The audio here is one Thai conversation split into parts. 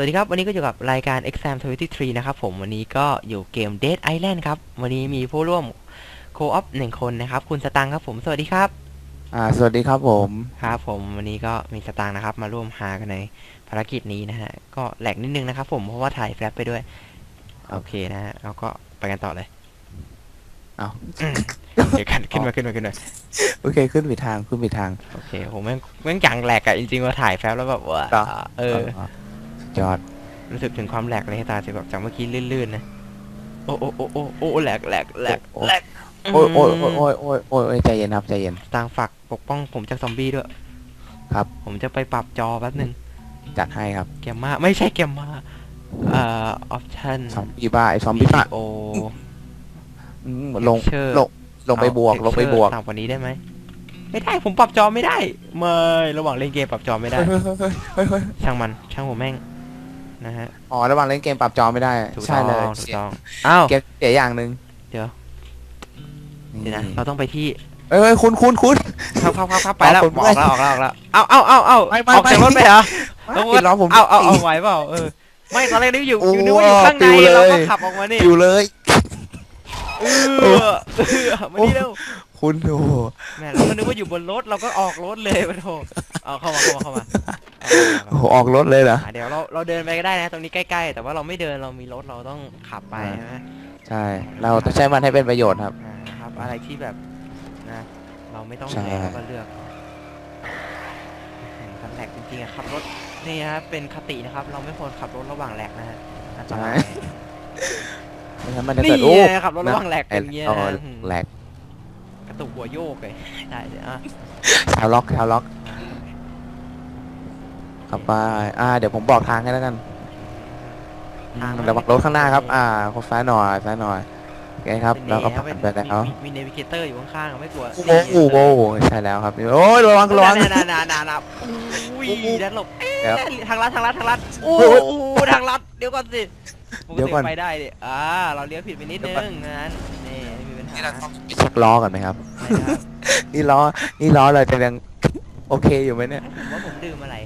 สวัสดีครับ วันนี้ก็อยู่กับรายการ Exam 23 นะครับผมวันนี้ก็อยู่เกม Dead Island ครับ วันนี้มีผู้ร่วมโคออฟหนึ่งคนนะครับ คุณสตังค์ครับผม สวัสดีครับอ่าสวัสดีครับผมครับผมวันนี้ก็มีสตังค์นะครับ มาร่วมหากันในภารกิจนี้นะฮะก็แหลกนิดนึงนะครับผมเพราะว่าถ่ายแฟลชไปด้วย โอเคนะฮะแล้วก็ไปกันต่อเลยเอาเดี๋ยวกันขึ้นมาขึ้นมาขึ้นมาโอเคขึ้นผิดทางขึ้นผิดทางโอเคผมแม่งแม่งจังแหลกอะจริงๆว่าถ่ายแฟลชแล้วแบบว่าเหรอเออสุด ยอด รู้สึกถึงความแหลกในตาจะแบบจากเมื่อกี้ลื่นๆนะ โอ้โอ้โอ้โอ้โอ้แหลกแหลกแหลกแหลกโอ้ยโอ้ยโอ้ยโอ้ยโอ้ยโอ้ยโอ้ยใจเย็นครับใจเย็นตางฝากปกป้องผมจากซอมบี้ด้วย ครับ ผมจะไปปรับจอแป๊บนึง จัดให้ครับ แกมมาไม่ใช่แกมมาเอ่อออปชั่นซอมบี้บ้าไอซอมบี้บ้าโออืมลง Texture ลงลงไปบวกลงไปบวกต่ำกว่านี้ได้ไหมไม่ได้ผมปรับจอไม่ได้ไม่ระหว่างเล่นเกมปรับจอไม่ได้เฮ้ยเฮ้ยเฮ้ยเฮ้ยเฮ้ยช่างมันช่างผมแม่ง นะฮะอ๋อระหว่างเล่นเกมปรับจอไม่ได้ถูกใช่ต้องเลยถูกเสียต้องอ้าวเกมเสียอย่างหนึ่งเดี๋ยวเดี๋ยวนะเราต้องไปที่เอ้ยเอ้ยคุณคุณคุณครับครับครับครับไปแล้วเอาผมออกแล้วออกแล้วออกแล้วเอาเอาเอาเอาไม่ไม่ออกจากรถไปเหรอไม่ติดล้อผมเอาเอาเอาไหวเปล่าเออไม่ตอนแรกนึกอยู่โอ้อยู่นึกว่าอยู่ข้างในปิวเลยเราก็ขับออกมานี่อยู่เลยเออเออมานี่เร็ว คุณโอ้โหแม่เราก็นึกว่าอยู่บนรถเราก็ออกรถเลยมาโถเอาเข้ามาเข้ามาเข้ามาเอาโอ้โหออกรถเลยเหรออะเดี๋ยวเราเราเดินไปก็ได้นะ ตรงนี้ใกล้ๆ แต่ว่าเราไม่เดินเรามีรถเราต้องขับไปอ่านะใช่ เราต้องใช้มันให้เป็นประโยชน์ครับ อ่าครับอะไรที่แบบนะเราไม่ต้องใช่ เหนื่อยเราก็เลือกคันแหลกจริงๆอะขับรถนี่นะครับเป็นคตินะครับ เราไม่ควรขับรถระหว่างแหลกนะฮะอันตรายไม่งั้นมันจะนี่เกิดโอ้ ไงขับรถระหว่างแหลกอย่างเงี้ยเอานะแหลก กระตุกหัวโยกเลย ได้เลยอะชาวล็อกชาวล็อกขับไปอ่า เดี๋ยวผมบอกทางให้แล้วกันทางระวังรถข้างหน้าครับ อ่าคนซ้ายหน่อยซ้ายหน่อยโอเคครับเป็นแล้วก็เนผ่านไปแล้วมีมีเนวิเกเตอร์อยู่ข้างๆอะไม่กลัวโอ้โหโอ้โหใช่แล้วครับโอ้ยระวังระวังนานานานานาอุ้ยโอ้โหด้านหลบเอ๊ะครับทางลัดทางลัดทางลัดโอ้โอ้ยโหทางลัดเดี๋ยวก่อนสิปเดี๋ยวก่อนไปได้ดิอ่าเราเลี้ยวผิดไปนิดนึงงั้นนี่ไม่มีปัญหานี่ เราต้องไปเช็คล้อก่อนไหมครับ ไม่ครับนี่ล้อ นี่ล้อเราจะยังโอเคอยู่ไหมเนี่ยผมว่าผมดื่มอะไร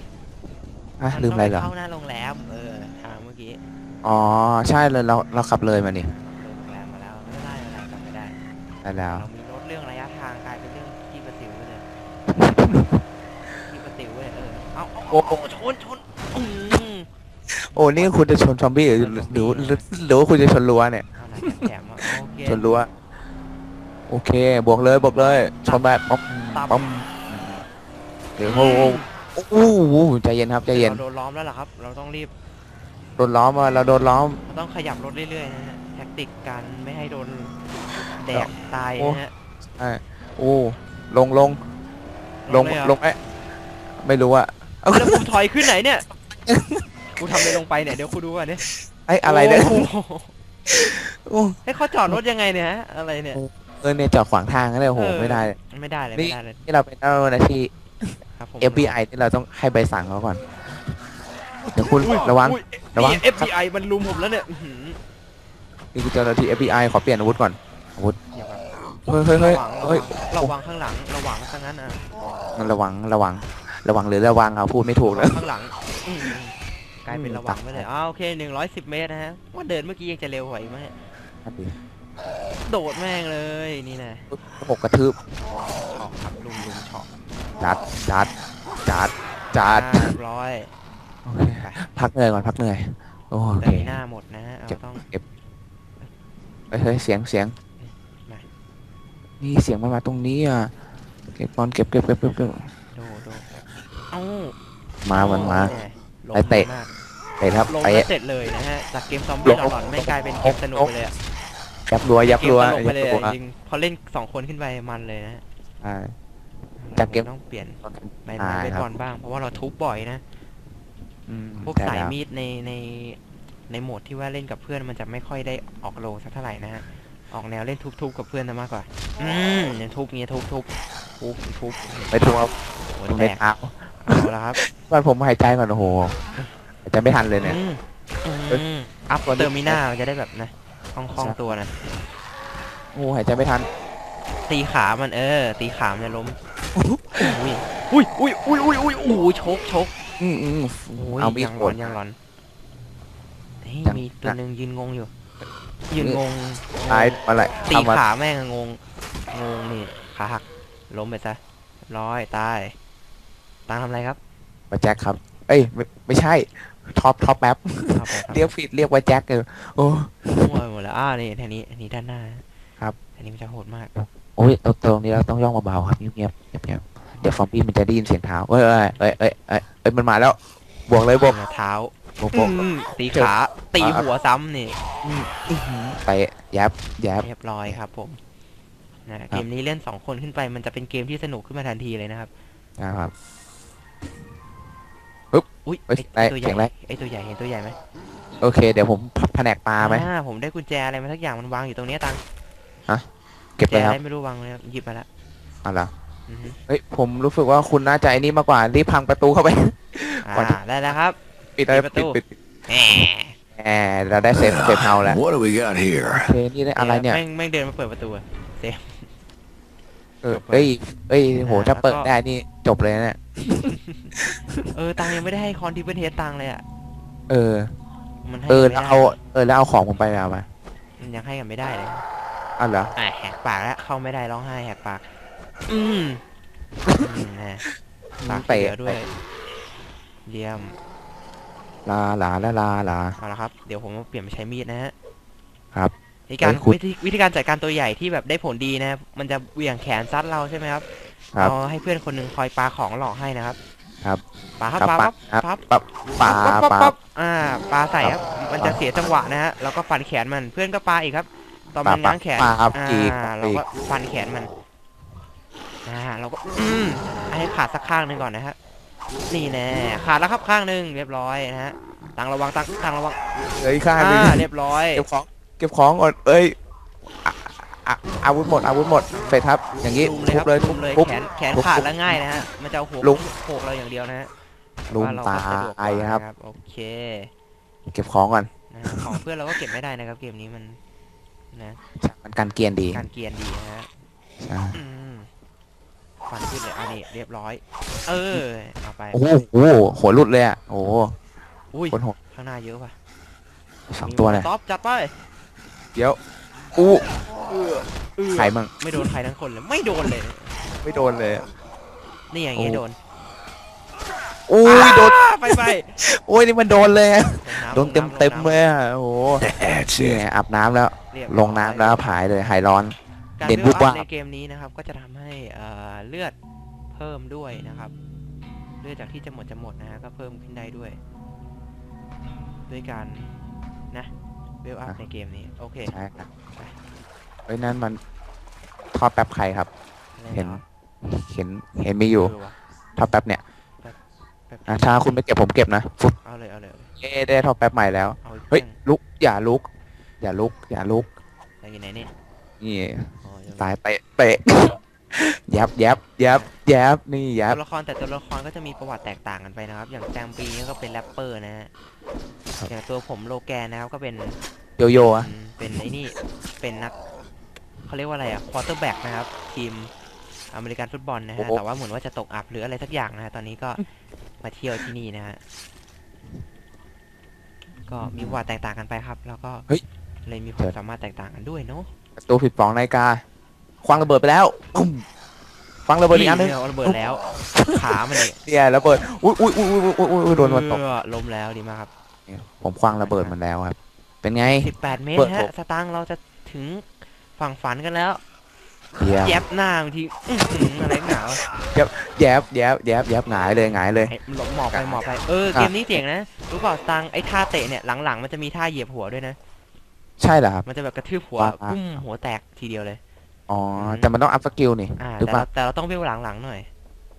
อะลืมอะไรเหรอนต้งปเข้าหน้าโรงแรมเออทางเมื่อกี้อ๋อ ใช่เลยเราเราขับเลยมานี่เลยโรงแรมมาแล้วไม่ได้อะไรกลับไม่ได้ ได้แล้ว เรามีรถเรื่องระยะทางกลายเป็นเรื่องที่ประสิวไปเลยที่ประสิวเลยเออเอาเอาเอาเอาชนชนอืมโอ้นี่คุณจะชนซอมบี้หรือหรือหรือหรือว่าคุณจะชนรั้วเนี่ย เอาหน่อยแถมๆอะโอเคชนรั้ว โอเค บวกเลยบวกเลยชนแบบป๊อปตับป๊อปเดี๋ยวโอ้โหโอ้โหใจเย็นครับใจเย็นเราโดนล้อมแล้วเหรอครับ เราต้องรีบโดนล้อมมาเราโดนล้อมเราต้องขยับรถเรื่อยๆนะฮะแท็กติกการไม่ให้โดนแดกตายโอ้นะฮะใช่โอ้ลงลงลงเยเหรอลงไอ้ไม่รู้อะเอาแล้วผมถอยขึ้นไหนเนี่ยกูทำอะไรลงไปเนี่ยเดี๋ยวกูดูก่อนเนี่ยไอ้อะไรเนี่ยโอ้โหโอ้ให้เขาจอดรถยังไงเนี่ยฮะอะไรเนี่ย เออเนี่ยจอดขวางทางนั่นเลยโอ้โหเออไม่ได้ ไม่ได้เลยนี่ไม่ได้เลยนี่เราเป็นเจ้าหน้าที่ ครับผม FBI ที่เราต้องให้ใบสั่งเขาก่อน เดี๋ยวคุณระวังอุ๊ยระวังนี่ FBI มันลุมผมแล้วเนี่ยอื้อหือนี่คือเจ้าหน้าที่ FBI ขอเปลี่ยนอาวุธก่อน อาวุธ เดี๋ยวก่อนเฮ้ยเฮ้ยเฮ้ยระวังเฮ้ยระวังข้างหลัง ระวังข้างนั้นอะมันระวัง ระวัง ระวังหรือระวังเอาพูดไม่ถูกระแล้ววังข้างหลังอืมกลายเป็นอืมระวังไปเลยอ้าวโอเคหนึ่งร้อยสิบเมตรนะฮะ ว่าเดินเมื่อกี้ยังจะเร็วกว่าอีกไหมเนี่ย โดดแม่งเลยนี่นะระบบกระทืบเฉาะครับลุมลุมเฉาะจัดจัดจัดจัดอ่าเรียบร้อยโอเคพักเหนื่อยก่อนพักเหนื่อยโอแต่เคมีหน้าหมดนะฮะเราเก็บต้องเก็บเฮ้ยเฮ้ยเสียงเสียงมานี่เสียงมันมาตรงนี้อะเก็บก่อนเก็บเก็บเก็บเก็บเก็บโดโดเอ้ามามันมาแหลงไปเตะมากไปครับลงไปแล้วเสร็จเลยนะฮะจากเกมซอมลบี้งหลอนๆไม่กลายเป็นเกมสนุกไปเลยอะ ยับรัวยับเกมรัวตลกไปยับเลยรัวอะจริงๆพอเล่นสองคนขึ้นไปมันเลยนะฮะใช่ จากเกม ต้องเปลี่ยนใบใช่ไม้ไปครับก่อนบ้างเพราะว่าเราทุบบ่อยนะ อืมพวกใช่สายแล้วมีดในในในโหมดที่ว่าเล่นกับเพื่อนมันจะไม่ค่อยได้ออกโลสักเท่าไหร่นะฮะออกแนวเล่นทุบๆกับเพื่อนซะมากกว่า อืมเนี่ยทุบเงี้ยทุบทุบทุบทุบไปทัวร์หัวตรงแตในกเท้าเอาละครับบ้านผมหายใจก่อนโอ้โหหายใจไม่ทันเลยเนี่ย อืมอืมอัพเตอร์มิน่ามันจะได้แบบนะ คล่องคล่องตัวนะโอ้หายใจไม่ทัน ตีขามันเออ ตีขามันจะล้มอุ้ยอุ้ยอุ้ยอุ้ยอุ้ยอุ้ยโอ้โหชกชกอืมอืมโอ้ยเอามีดยังโหร้อดนยังร้อนนี่ยังมีตัวหนึ่งยืนงงอยู่ ยืนงงตายอะไรตีทำมาขาแม่งอะงงงงนี่ขาหักล้มไปซะร้อยตายตังทำอะไรครับว่าแจ็คครับ เอ้ยไม่ไม่ใช่ ท็อปท็อปแป๊บเอาไปครับเรียกผิดเรียกว่าแจ็คเออโอ้ มั่วไปหมดแล้วอ่านี่ทีนี้อันนี้ด้านหน้าครับ อันนี้มันจะโหดมากโอ้ยตรงตรงนี้เราต้องย่องเบาๆครับเงียบๆเงียบๆเดี๋ยวฟอมบี้มันจะได้ยินเสียงเท้าเอ้ยเอ้ยเอ้ยเอ้ยเอ้ยเอ้ยมันมาแล้วบวกเลยบวกเท้าบวกบวก อืมตีขา ตีอะ หัวซ้ำนี่ไปยับยับ เรียบร้อยครับผมนะเกมนี้เล่นสองคนขึ้นไปมันจะเป็นเกมที่สนุกขึ้นมาทันทีเลยนะครับ นะครับ อุ้ยเอ้ยไอ้ตัวเสีใหยงอะไรญ่ไอตัวใหญ่เห็นตัวใหญ่ไหมโอเค เดี๋ยวผมแผนกปลาไหม อ่าผมได้กุญแจอะไรมาสักอย่างมันวางอยู่ตรงเนี้ยตังเก็บแจเลยคอะรับไรไม่รู้วางเลยหยิบมาละเอะไรอือฮึเฮ้ยผมรู้สึกว่าคุณน่าจะไอ้นี่มากกว่ารีบพังประตูเข้าไป ก่อนอ่าได้แล้วครับ ปิดเลยปิดประตูปิดปิดแหมแหมเราได้เซฟเซฟเฮาแล้ว What do we got here? โอเคนี่ได้อะไรเนี่ย แม่งแม่งเดินมาเปิดประตูอะเออเอ้ยเอ้ยโหอ่าถ้าเปิดแล้วก็ได้นี่จบเลยนะเนี่ยเออตังยังไม่ได้ให้คอนทิปเปิลเทสตังเลยอะเออ มันให้เออ ไม่แล้วได้เอาเออแล้วเอาของผมไปเอามามันยังให้กันไม่ได้เลยอ้าวเหรออะแหกปากแล้วเข้าไม่ได้ร้องไห้แหกปาก อืมอืมนะปากเตะเสียด้วย เยี่ยม ลาลาลาลาลา เอาละครับ เดี๋ยวผมเปลี่ยนไปใช้มีดนะฮะครับ วิธีการเฮ้ยคุณวิธีวิธีการจัดการตัวใหญ่ที่แบบได้ผลดีนะครับ มันจะเหวี่ยงแขนซัดเราใช่ไหมครับครับ เอาให้เพื่อนคนหนึ่งคอยปาของหลอกให้นะครับครับปาครับครับปาปาปั๊บครับปั๊บปลาปั๊บปลาปั๊บอ่าปาใส่ครับ มันจะปาเสียจังหวะนะฮะแล้วก็ฟันแขนมันเพื่อนก็ปาอีกครับตอนปามันง้างแขนปาอ่อีกาปาเราอีกก็ฟันแขนมันอ่าเราก็อืมให้ขาดสักข้างหนึ่งก่อนนะฮะนี่แน่ขาดแล้วครับข้างหนึ่งเรียบร้อยนะฮะตังระวังตังตังระวังเอ้ยข้างหนึงอ่าเรียบร้อยเก็บของเก็บของก่อนเอ้ยอะอะอาวุธหมดอาวุธหมดเสร็จครับ อย่างนี้ลุมเลยทุครับบเลยลุทุมบเลยทุบแขนแขนทุบขาดแล้วง่ายนะฮะมันจะเอาหัวลุมโขกเราอย่างเดียวนะฮะลุมว่าเราตาก็สะดวกกยว่าครับนะโอเค เก็บของก่อนนะฮะของเพื่อนเราก็เก็บไม่ได้นะครับเกมนี้มันนะมันกันเกรียนดีการเกรียนดีนะฮะใช่อืมฟันขึ้นเลยอันนี้เรียบร้อย เออเอาไปโอ้โหโอ้โหหัวหลุดเลยอะโอ้โหอุ้ยคนหัวข้างหน้าเยอะป่ะสองตัวเลยมีท็อปจัดไป เดี๋ยวอู้เออใครมั่งไม่โดนใครทั้งคนเลย ไม่โดนเลย ไม่โดนเลยอะนี่อย่างงี้โอ้โดนโอ้ยโดนอ่าไปไปโอ้ยนี่มันโดนเลยอะลงำโดนเต็มลงำเต็มลงๆเลยอะโอ้โห That's นี่ it. ไงอาบน้ำแล้วเรียบลงน้ำแล้วผายเลยหายร้อนการเด่นเลืวุอกบวาบในเกมนี้นะครับ ก็จะทำให้เอ่อเลือดเพิ่มด้วยนะครับ เลือดจากที่จะหมดจะหมดนะฮะก็เพิ่มขึ้นได้ด้วย ด้วยการนะ เวลอัพในเกมนี้ โอเคใช่ครับเอ้ยนั่นมันทอดแป๊บใครครับอะไรเห็นรอเห็น เห็นมีอยู่เออว่ะทอดแป๊บเนี่ยแป๊บอะถ้าคุณไม่เก็บผมเก็บนะฟุบเอาเลยเอาเลยเอาเลยเอ้ได้ทอดแป๊บใหม่แล้วเอาอีกเฮ้ยครื่องลุก อย่าลุก อย่าลุก อย่าลุกอะไรอยู่ไหนเนี่ยนี่อ๋ออยู่สายเตะเตะยับยับยับยับนี่ยับตัวละครแต่ตัวละครก็จะมีประวัติแตกต่างกันไปนะครับ อย่างแจมปีเนี่ยก็เป็นแรปเปอร์นะฮะครับอย่างตัวผมโลแกนนะครับก็เป็น โยโย่อะอืมเป็นไอ้นี่เป็นนักเขาเรียกว่าอะไรอะควอเตอร์แบ็กนะครับ ทีมอเมริกันฟุตบอลนะฮะแต่ว่าเหมือนว่าจะตกอับหรืออะไรสักอย่างนะฮะตอนนี้ก็มาเที่ยวที่นี่นะฮะก็มีประวัติแตกต่างกันไปครับ แล้วก็เลยมีความสามารถแตกต่างกันด้วยเนาะประตูผิดฟองนาฬิกา คว้างระเบิดไปแล้วปุ้มคว้างระเบิดอีกอันนึงเอาระเบิดแล้วขามันเนี่ยเนี่ยระเบิดอุ้ยอุ้ยอุ้ยอุ้ยอุ้ยอุ้ยอุ้ยโดนมันตกเออล้มแล้วดีมากครับ ผมคว้างระเบิดมันแล้วครับ เป็นไง18เมตเปิรดฮะผมสตางค์เราจะถึงฝั่งฝันกันแล้ว เยี่ยม แยบหน้าบางทีอื้อหืออะไรหนาวแยบแยบแยบแยบหงายเลยหงายเลยไอ้หลบหมอบไปหมอบไป เอออะเกมนี้เจ๋งนะ รู้เปล่าสตังค์ไอ้ท่าเตะเนี่ยหลังๆ มันจะมีท่าเหยียบหัวด้วยนะ ใช่เหรอครับ มันจะแบบกระทืบหัวว้าวปุ้มหัวแตกทีเดียวเลย อ๋ออม แต่มันต้องอัพสกิลนี่ อ่าหรือแต่เปล่าเราแต่เราต้องเวลหลังๆหน่อย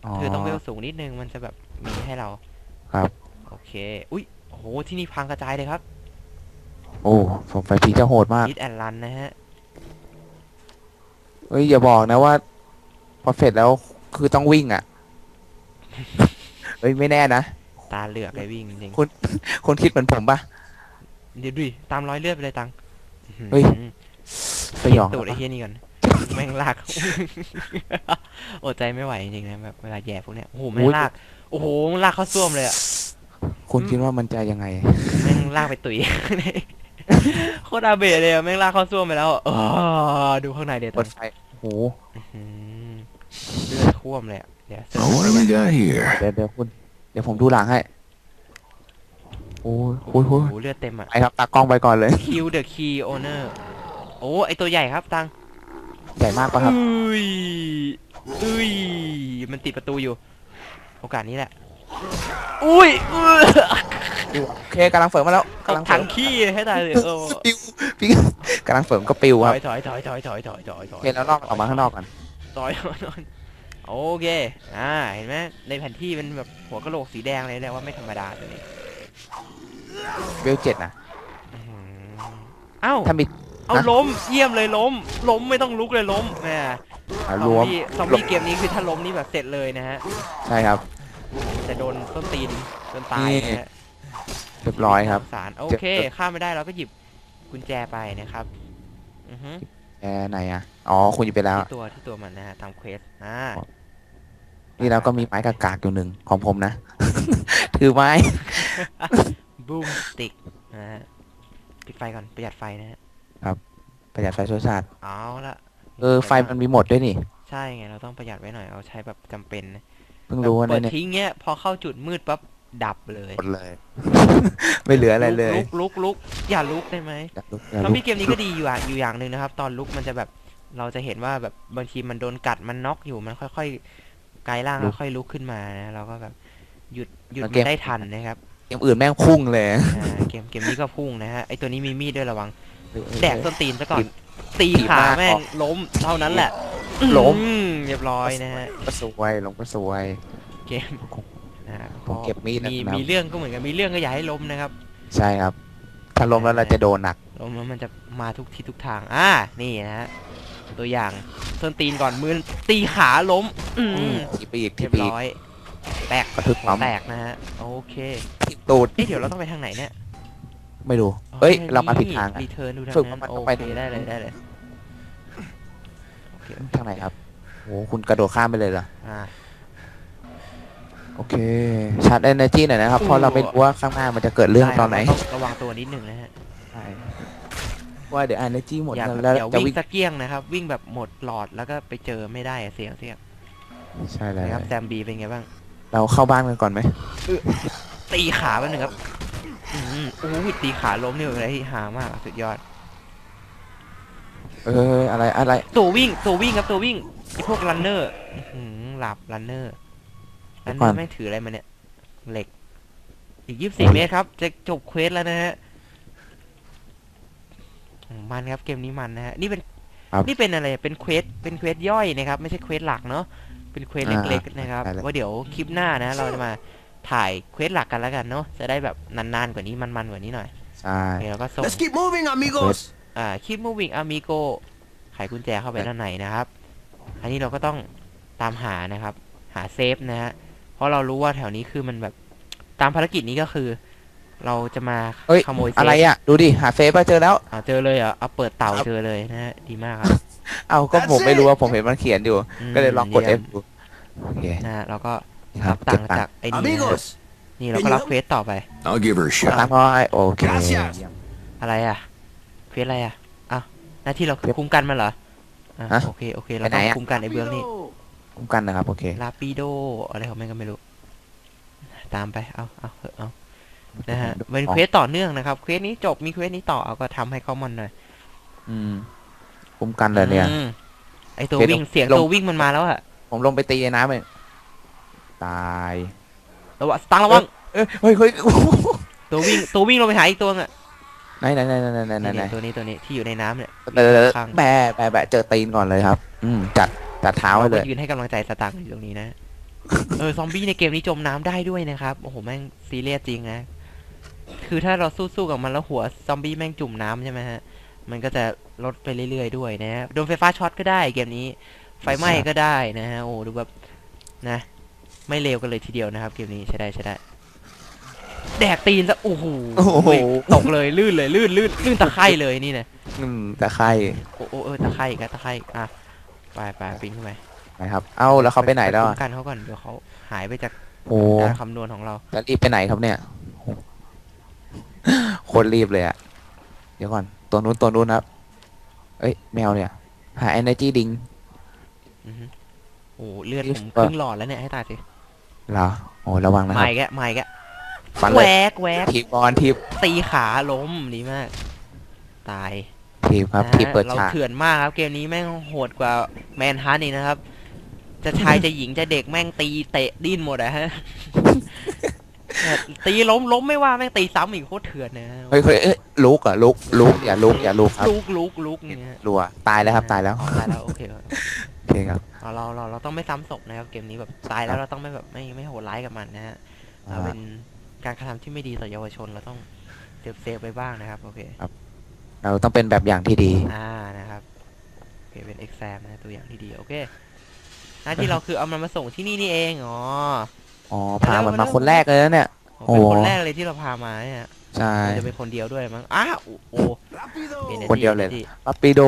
อ๋อคือต้องเวลสูงนิดนึงมันจะแบบมีให้เราครับ โอเค อุ้ยโอ้โหที่นี่พังกระจายเลยครับ โอ้ผมไฟพีจะโหดมาก ฮิตแอนรันนะฮะเฮ้ยอย่าบอกนะว่า พอเสร็จแล้วคือต้องวิ่งอะเฮ้ยไม่แน่นะ ตาเหลือกไอ้วิ่งจริงคุณคนคิดเหมือนผมปะ ๆเดี๋ยวดิตามรอยเลือดไปเลยตังค์เฮ้ยอื้อหือสยองตูดไอ้เฮียนี่ก่อน แม่งลาก อดใจไม่ไหวจริงๆนะแบบเวลาแย่พวกเนี้ยโอ้โหแม่งลาก โอ้โหมันลากเข้าซ่วมเลยอะคุณคิดว่ามันจะยังไง แม่งลากไปตุย โคตรอาเบะเลยอะแม่งลากเข้าซ่วมไปแล้วเออดูข้างในเดี๋ยวตเปิอนดไฟโอ้โหอืมเลือดท่วมเลยอะเดี๋ยวเสร็จ Oh, what do we got here? เดี๋ยวเดี๋ยวคุณเดี๋ยวผมดูหลังให้ โอ้ยโอ้ยโอ้ยโอ้โหเลือดเต็มอะไปครับตากล้องไปก่อนเลยคิวเดอะคีโอเนอร์โอ้ไอตัวใหญ่ครับตังใหญ่มากปะครับ อุ้ยอุ้ยมันติดประตูอยู่ โอกาสนี้แหละ อุ้ยโอเคกำลังเฟิร์มมาแล้วกำลังถังขี้ให้ได้เลยเออปิวพี่กำลังเฟิร์มก็ปิวครับถอยถอยถอยถอยถอยถอยถโอยเคแล้วนอกออกมาข้างนอกก่อนถอยโอเคอ่าเห็นไหมในแผนที่เป็นแบบหัวกะโหลกสีแดงเลยแสดงว่าไม่ธรรมดาตัวนี้เบลเจ็ดนะเอ้า ถ้ามี เอานะ ล้มเยี่ยมเลยล้มล้มไม่ต้องลุกเลยล้มแหม่ะซอมวมบี้ซอมบี้เกมนี้คือถ้าล้มนี่แบบเสร็จเลยนะฮะใช่ครับ จะโดนต้นตีนจนตายนะฮะเรียบร้อยครับ สารโอเคข้ามไม่ได้เราก็หยิบกุญแจไปนะครับอือฮึแอร์ไหนอะ อ๋อ คุณหยิบไปแล้ว ที่ตัวที่ตัวมันนะฮะตามเควสอ่านี่เราก็มีไม้กากากๆอยู่หนึ่งของผมนะ ถือไม้บูมสติกนะฮะปิดไฟก่อนประหยัดไฟนะฮะประหยัดไฟโซลาร์เอาละเออไฟมันมีหมดด้วยนี่ ใช่ไงเราต้องประหยัดไว้หน่อยเอาใช้แบบจำเป็นนะ เพิ่งรู้ว่าเปิดเนี่ยทิ้งเงี้ยพอเข้าจุดมืดปั๊บดับเลยหมดเลย ไม่เหลืออะไรเลย ลุกลุกลุกอย่าลุกได้ไหมอยากลุกอยากซอมลุก บี้เกมนี้ก็ดีอยู่อะอยู่อย่างหนึ่งนะครับ ตอนลุกมันจะแบบเราจะเห็นว่าแบบบางทีมันโดนกัดมันน็อกอยู่มันค่อยๆกลายร่างแล้วค่อยลุกขึ้นมานะเราก็แบบหยุดหยุดมันได้ทันนะครับเกมอื่นแม่งพุ่งเลยอ่าเกมเกมนี้ก็พุ่งนะฮะไอตัวนี้มีมีดด้วยระวัง แดกส้นตีนซะก่อนถีบตีถีบขาหน้าแม่งออกล้มเท่านั้นแหละ ล้มอืเรียบร้อยนะฮะก็สวยลงก็สวย เกมนะฮะผมเก็บมีดมีนะครับ มีเรื่องก็เหมือนกันมีเรื่องก็อย่าให้ล้มนะครับใช่ครับ ถ้าล้มแล้วเราจะโดนหนัก ล้มแล้วมันจะมาทุกทิศทุกทางอ่านี่นะฮะตัวอย่างส้นตีนก่อนมือตีขาล้ม อืมทีปีกทีเรียบปีกร้อยแตกกระทึกหัวปั๊มแตกนะฮะโอเคทีตูดเอ๊ะเดี๋ยวเราต้องไปทางไหนเนี่ยไม่รู้เฮ้ย เรามาผิดทางอะ รีเทิร์นดูทางฝึกนั้นว่ามันโอต้องไปเคทาง ได้เลยได้เลยโอเค ทางไหนครับโอ้คุณกระโดดข้ามไปเลยเหรออ่าโอเคชาร์จ energy หน่อยนะครับ เพราะเราไม่รู้ว่าข้างหน้ามันจะเกิดเรื่องตอนไหนด้คบเราต้องระวังตัวนิดหนึ่งนะฮะใช่ว่าเดี๋ยว energy หมดอย่าแล้วอย่าจะวิ่วิ่งงสักเกี้ยงนะครับ วิ่งแบบหมดหลอดแล้วก็ไปเจอไม่ได้อะเสียงเสียงใช่เลยนะครับแซมบีเป็นไงบ้าง เราเข้าบ้านกันก่อนไหมตีขาแป๊บนึงครับอืมโอ้โหตีขาล้มนี่เป็นอะไรที่หามากอะสุดยอด เอออะไรอะไร ตัววิ่งตัววิ่งครับตัววิ่งไอพวกรันเนอร์หลับรันเนอร์รันเนอร์ไม่งถืออะไรมาเนี่ย เหล็ก อีกยี่สิบสี่เมตรครับ จะจบเควสแล้วนะฮะอืมมันครับเกมนี้มันนะฮะนี่เป็นครับนี่เป็นอะไรเป็นเควสเป็นเควสย่อยนะครับ ไม่ใช่เควสหลักเนาะเป็นเควสเล็กๆนะครับได้เลยว่าเดี๋ยวคลิปหน้านะ เราจะมาถ่ายเควสหลักกันแล้วกันเนาะจะได้แบบนานๆกว่านี้มันๆกว่านี้หน่อยใช่โอเคเราก็ส่ง Let's keep moving, amigos. อ่าคลิป moving amigo ไขกุญแจเข้าไปด้านในนะครับ อันนี้เราก็ต้องตามหานะครับ หาเซฟนะฮะเพราะเรารู้ว่าแถวนี้คือมันแบบตามภารกิจนี้ก็คือ เราจะมาเฮ้ยขโมยเซฟอะไรอะ ดูดิ หาเซฟมาเจอแล้วอ่าเจอเลยเหรอะเอาเปิดเต่าครับเจอเลยนะฮะดีมากครับ เอาก็ผมไม่รู้ว่าผมเห็นมันเขียนอยู่อืมก็เลยลองกดยี่ F ยมดูโอเคนะฮะเราก็ครัรับบตัเก็งบค์ตังจากค์ไอ้นี่นะ Amigos. นี่เราก็รับเควสต่อไป I'll give her a ตัง shot. ค์น้อยโอเค Gracias อะไรอะ เควสอะไรอะอ้าวหน้าที่เราคือคุ้มกันมันเหรออะฮะโอเคโอเคเราไปไหนต้องอะ คุ้มกันไอ้เบื้องนี่คุ้มกันนะครับ โอเคลาปิโดอะไรของมันก็ไม่รู้ ตามไปเอาเอาเถอะเอานะฮะเป็นเควสต่อเนื่องนะครับเควสนี้จบมีเควสนี้ต่อเอาก็ทำให้เขามันหน่อยอืมคุ้มกันเลยเนี่ย อืมไอตัวเควสวิ่งเสียงลง ตัววิ่งมันมาแล้วอะผมลงไปตีในน้ำเลยตาย ระวังตังระวังเอ้ยเฮ้ยเฮ้ยโอ้โหตัววิ่งตัววิ่งลงไปหาอีกตัวนึงอะ ไหนไหนไหนไหนไหนไหนไหนนี่ตัวนี้ตัวนี้ที่อยู่ในน้ำเนี่ยเออข้างแบะแบะแบะเจอตีนก่อนเลยครับ อืมจัดจัดเท้าไว้เลยรก็ยืนให้กำลังใจสตังค์อยู่ตรงนี้นะเออซอมบี้ในเกมนี้จมน้ำได้ด้วยนะครับโอ้โหแม่งซีเรียสจริงนะคือถ้าเราสู้ๆกับมันแล้วหัวซอมบี้แม่งจุ่มน้ำใช่ไหมฮะมันก็จะลดไปเรื่อยๆด้วยนะฮะโดนไฟฟ้าช็อตก็ได้เกมนี้ ไฟไหม้ก็ได้นะฮะโอ้ดูแบบนะ ไม่เลวกันเลยทีเดียวนะครับ เกมนี้ใช้ได้ใช้ได้ แดกตีนซะโอ้โหโอ้โห ตกเลยลื่นเลยลื่นลื่นลื่นตะไคร่เลยนี่นะอืมแต่ใครโอ้โอ้เออตะไคร่อีกันตะไคร่อะไปไปปีนขึ้นไปนะครับ เอ้าแล้วเขาไปไหนแล้วคุ้อะมกันเขาก่อนเดี๋ยวเขาหายไปจากโอ้การคำนวณของเราจะรีบไปไหนครับเนี่ยโอ้โคนรีบเลยอะเดี๋ยวก่อนตัวนู้นตัวนู้นครับเอ้ยแมวเนี่ย หา energy ดิง อือฮึโอ้เลือดนี่ผมก็ครึ่งหลอดแล้วเนี่ยให้ตายสิเหรอโอ้ระวังนะคไม่รับแกะไม่แกะ ฟันแหวเลยกแหวกทีบบอลทีบตีขาล้มดีมาก ตายทีบครับนะทีบเปิดเราฉากเถื่อนมากครับ เกมนี้แม่งโหดกว่าแมนฮันนี่นะครับ จะชายจะหญิงจะเด็กแม่งตีเตะดิ้นหมดอะฮะเนี่ยตีล้มล้มไม่ว่าแม่งตีซ้ำอีกโคตรเถื่อนนะเฮ้ยเฮ้ยเอ้ยลุกอะลุกลุกอย่าลุกอย่าลุกครับลุกลุกลุกเนี่ยรัวตายแล้วครับตายแล้วอ๋อตายแล้วโอเคครับ โอเคครับ เราเราเราเราต้องไม่ซ้ำศพนะครับเกมนี้แบบตายแล้วเราต้องไม่แบบไม่ไม่โหดร้ายกับมันนะฮะเราเป็น การกระทำที่ไม่ดีต่อเยาวชนเราต้องเซฟเซฟไปบ้างนะครับ โอเค เราต้องเป็นแบบอย่างที่ดี อ่านะครับโอเคเป็น exam นะตัวอย่างที่ดี โอเคหน้าที่เราคือเอามันมาส่งที่นี่นี่เองอ๋ออ๋อพามันมาคนแรกเลยนะเนี่ย โอ้เป็นโอ้คนแรกเลยที่เราพามาเนี่ยใช่มันจะเป็นคนเดียวด้วยมั้งอ้าโอ้โอ้ Rápido. Energy คนเดียวเลย Energy ปัปปิโด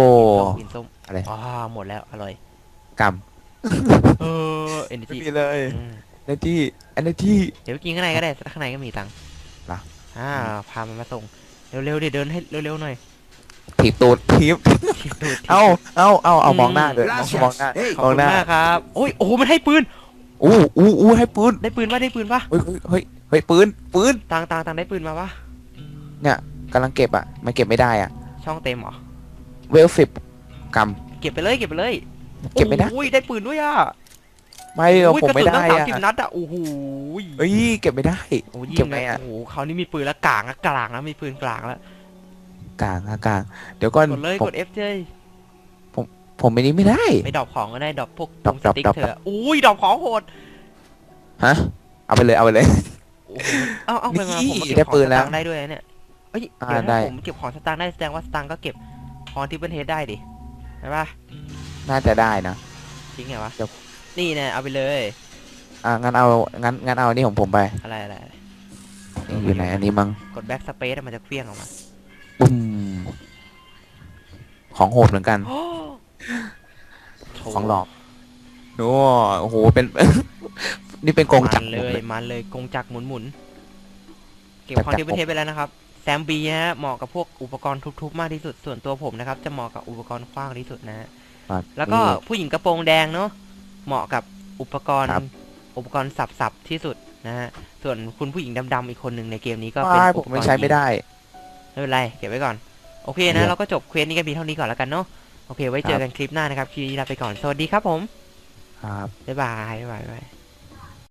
กินส้มอะไรอ๋อหมดแล้วอร่อยกเออำ energy เลย อืม energy energy เดี๋ยวกินข้างในก็ได้ข้างในก็มีตังค์เหรอ อ่าพามันมาส่งเร็วๆเดี๋ยวเดินให้เร็วๆหน่อย ถีบตูดถีบถีบตูดถีบเอาเอาเอาเอาอืมมองหน้าด้วยมองหน้า Hey, ขอบคุณมากครับโอ้ยโอ้โหมันให้ปืน อู้อู้อู้ให้ปืนได้ปืนปะได้ปืนปะเฮ้ยเฮ้ยเฮ้ยเฮ้ยปืนปืนตังตังตังได้ปืนมาปะเนี่ยกำลังเก็บอะมันเก็บไม่ได้อะช่องเต็มเหรอเวลสิบกเก็บไปเลยเก็บไปเลยเก็บไม่ได้ โอ้ยได้ปืนด้วยอะำ ไม่เอาโอ้ยผมกระไม่สุนได้ตั้งสามอะสิบนัดอะโอ้โหเฮ้ยเก็บไม่ได้โอ้ยยิเก็บงไงเลยอะโอ้โหเขาวนี่มีปืนแล้วกลางอะกลางแล้วมีปืนกลางแล้วกลางอะกลาง เดี๋ยวก่อนกดเลยผมกด F เจยผมไม่นี้ไม่ได้ ไปดรอปของก็ได้ดรอปพวกดรอปสติ๊กดรอป เถอะอุ้ยดรอปของโหดฮะเอาไปเลยเอาไปเลย โอ้โหเอาเอาไปมานี่ผมมาได้เก็บขปืองนสแล้วตางค์ได้ด้วยนะเนี่ยเอ้ยอ่าเดี๋ยวได้ ถ้าผมเก็บของสตางค์ได้แสดงว่าสตางค์ก็เก็บของที่เป็นเฮดได้ดิใช่ปะน่าจะได้นะจริงไงวะเดี๋ยว นี่เนี่ยเอาไปเลย อะงั้นเอางั้นงั้นเอาอันนี้ของผมไปอะไรอะไรอะไรนี่อยู่ไหนอันนี้มั้งกดแบ็กสเปซมันจะเคลี้ยงออกมาปุ้มของโหดเหมือนกันโอ้ของหลอกโอ้โอ้โหเป็น นี่เป็นกงจักรมันเลยมันเลยกงจักรหมุนหมุนๆเก็บจักรของที่เป็นเทปไปแล้วนะครับ แซมบีนะฮะเหมาะกับพวกอุปกรณ์ทุบๆมากที่สุดส่วนตัวผมนะครับ จะเหมาะกับอุปกรณ์ขว้างที่สุดนะฮะครับแล้วก็นี่ผู้หญิงกระโปรงแดงเนาะ เหมาะกับอุปกรณ์ครับอุปกรณ์สับๆที่สุดนะฮะ ส่วนคุณผู้หญิงดำๆอีกคนหนึ่งในเกมนี้ก็เป็นไม่อุผปมกรไม่ณ์ใช้ไม่ได้ไม่เป็นไรเก็บไว้ก่อน โอเคเดี๋นะยวเราก็จบเควสนี้กันเพียงเท่านี้ก่อนแล้วกันเนาะโอเค ไว้เจอกันคลิปหน้านะครับคลิปนี้ลาไปก่อนสวัสดีครับผม ครับบ๊ายบายบ๊ายบายบ๊ายบาย